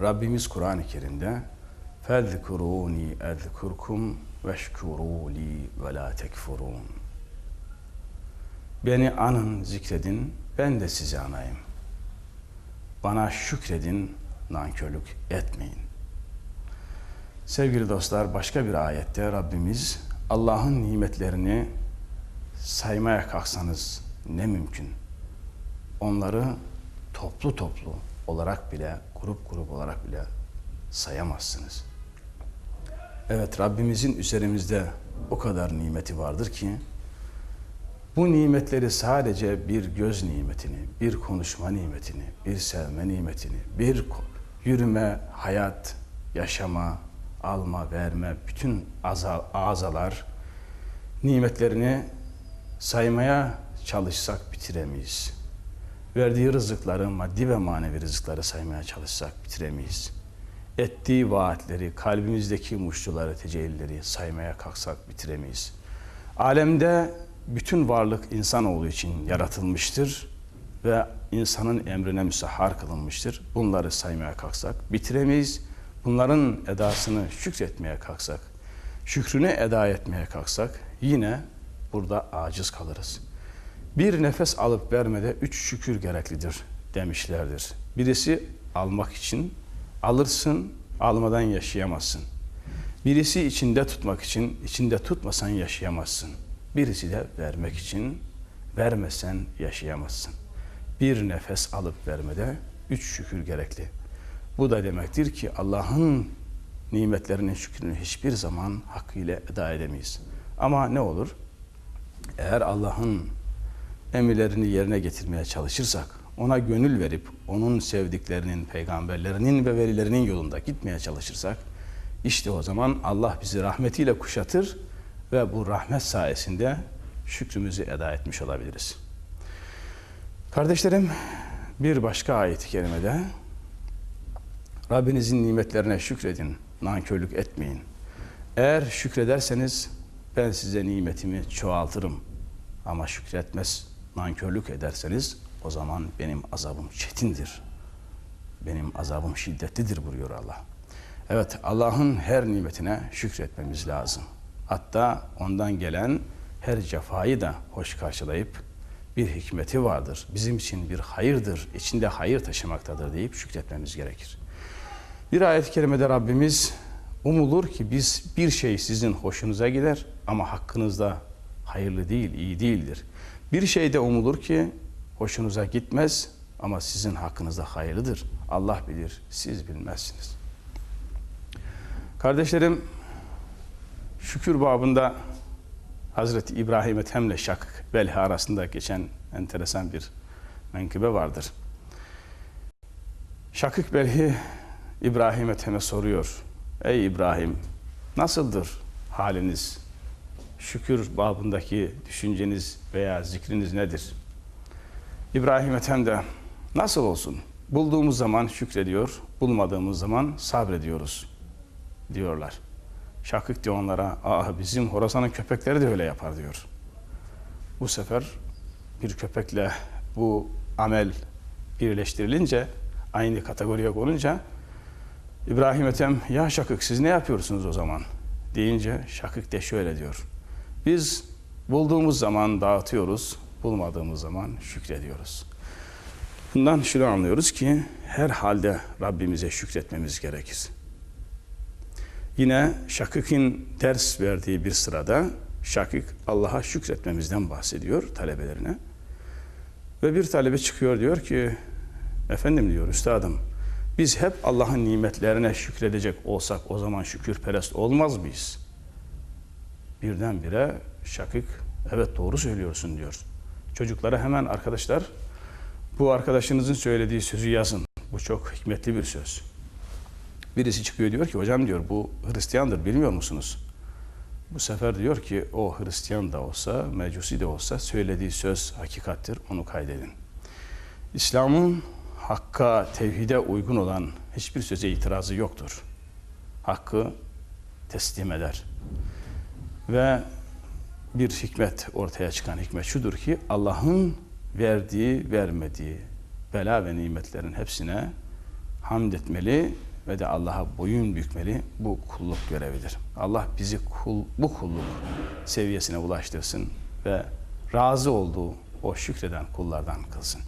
Rabbimiz Kur'an-ı Kerim'de فَذْكُرُونِي اَذْكُرْكُمْ وَشْكُرُوا لِي وَلَا تَكْفُرُونَ Beni anın, zikredin, ben de sizi anayım. Bana şükredin, nankörlük etmeyin. Sevgili dostlar, başka bir ayette Rabbimiz Allah'ın nimetlerini saymaya kalksanız ne mümkün. Onları toplu toplu olarak bile, grup grup olarak bile sayamazsınız. Evet Rabbimizin üzerimizde o kadar nimeti vardır ki bu nimetleri sadece bir göz nimetini, bir konuşma nimetini, bir sevme nimetini, bir yürüme, hayat, yaşama, alma, verme, bütün azalar nimetlerini saymaya çalışsak bitiremeyiz. Verdiği rızıkları, maddi ve manevi rızıkları saymaya çalışsak bitiremeyiz. Ettiği vaatleri, kalbimizdeki muştuları, tecellileri saymaya kalksak bitiremeyiz. Alemde bütün varlık insanoğlu için yaratılmıştır ve insanın emrine müsahhar kılınmıştır. Bunları saymaya kalksak bitiremeyiz. Bunların edasını şükretmeye kalksak, şükrünü eda etmeye kalksak yine burada aciz kalırız. Bir nefes alıp vermede üç şükür gereklidir demişlerdir. Birisi almak için alırsın, almadan yaşayamazsın. Birisi içinde tutmak için, içinde tutmasan yaşayamazsın. Birisi de vermek için, vermesen yaşayamazsın. Bir nefes alıp vermede üç şükür gerekli. Bu da demektir ki Allah'ın nimetlerinin şükrünü hiçbir zaman hakkıyla eda edemeyiz. Ama ne olur? Eğer Allah'ın emirlerini yerine getirmeye çalışırsak, ona gönül verip onun sevdiklerinin, peygamberlerinin ve velilerinin yolunda gitmeye çalışırsak, işte o zaman Allah bizi rahmetiyle kuşatır ve bu rahmet sayesinde şükrümüzü eda etmiş olabiliriz. Kardeşlerim, bir başka ayet-i kerimede Rabbinizin nimetlerine şükredin, nankörlük etmeyin. Eğer şükrederseniz ben size nimetimi çoğaltırım. Ama şükretmez, nankörlük ederseniz o zaman benim azabım çetindir. Benim azabım şiddetlidir buyuruyor Allah. Evet Allah'ın her nimetine şükretmemiz lazım. Hatta ondan gelen her cefayı da hoş karşılayıp bir hikmeti vardır. Bizim için bir hayırdır, içinde hayır taşımaktadır deyip şükretmemiz gerekir. Bir ayet-i kerimede Rabbimiz umulur ki biz bir şey sizin hoşunuza gider ama hakkınızda hayırlı değil, iyi değildir. Bir şey de umulur ki hoşunuza gitmez ama sizin hakkınızda hayırlıdır. Allah bilir, siz bilmezsiniz. Kardeşlerim, şükür babında Hazreti İbrahim Ethem'le Şak Belha arasında geçen enteresan bir menkıbe vardır. Şakık Belhi İbrahim Ethem'e soruyor. Ey İbrahim nasıldır haliniz? Şükür babındaki düşünceniz veya zikriniz nedir? İbrahim Ethem de nasıl olsun? Bulduğumuz zaman şükrediyor, bulmadığımız zaman sabrediyoruz diyorlar. Şakık diyor onlara, ah bizim Horasan'ın köpekleri de öyle yapar diyor. Bu sefer bir köpekle bu amel birleştirilince, aynı kategoriye konunca İbrahim Ethem ya Şakık siz ne yapıyorsunuz o zaman? Deyince Şakık de şöyle diyor. Biz bulduğumuz zaman dağıtıyoruz, bulmadığımız zaman şükrediyoruz. Bundan şunu anlıyoruz ki her halde Rabbimize şükretmemiz gerekir. Yine Şakık'ın ders verdiği bir sırada Şakık Allah'a şükretmemizden bahsediyor talebelerine. Ve bir talebe çıkıyor diyor ki efendim diyor üstadım biz hep Allah'ın nimetlerine şükredecek olsak o zaman şükürperest olmaz mıyız? Birdenbire Şakık evet doğru söylüyorsun diyor. Çocuklara hemen arkadaşlar bu arkadaşınızın söylediği sözü yazın. Bu çok hikmetli bir söz. Birisi çıkıyor diyor ki hocam diyor bu Hristiyandır bilmiyor musunuz? Bu sefer diyor ki o Hristiyan da olsa, Mecusi de olsa söylediği söz hakikattir onu kaydedin. İslam'ın hakka, tevhide uygun olan hiçbir söze itirazı yoktur. Hakkı teslim eder. Ve bir hikmet ortaya çıkan hikmet şudur ki Allah'ın verdiği, vermediği bela ve nimetlerin hepsine hamd etmeli ve de Allah'a boyun bükmeli. Bu kulluk görevidir. Allah bizi kul, bu kulluk seviyesine ulaştırsın ve razı olduğu o şükreden kullardan kılsın.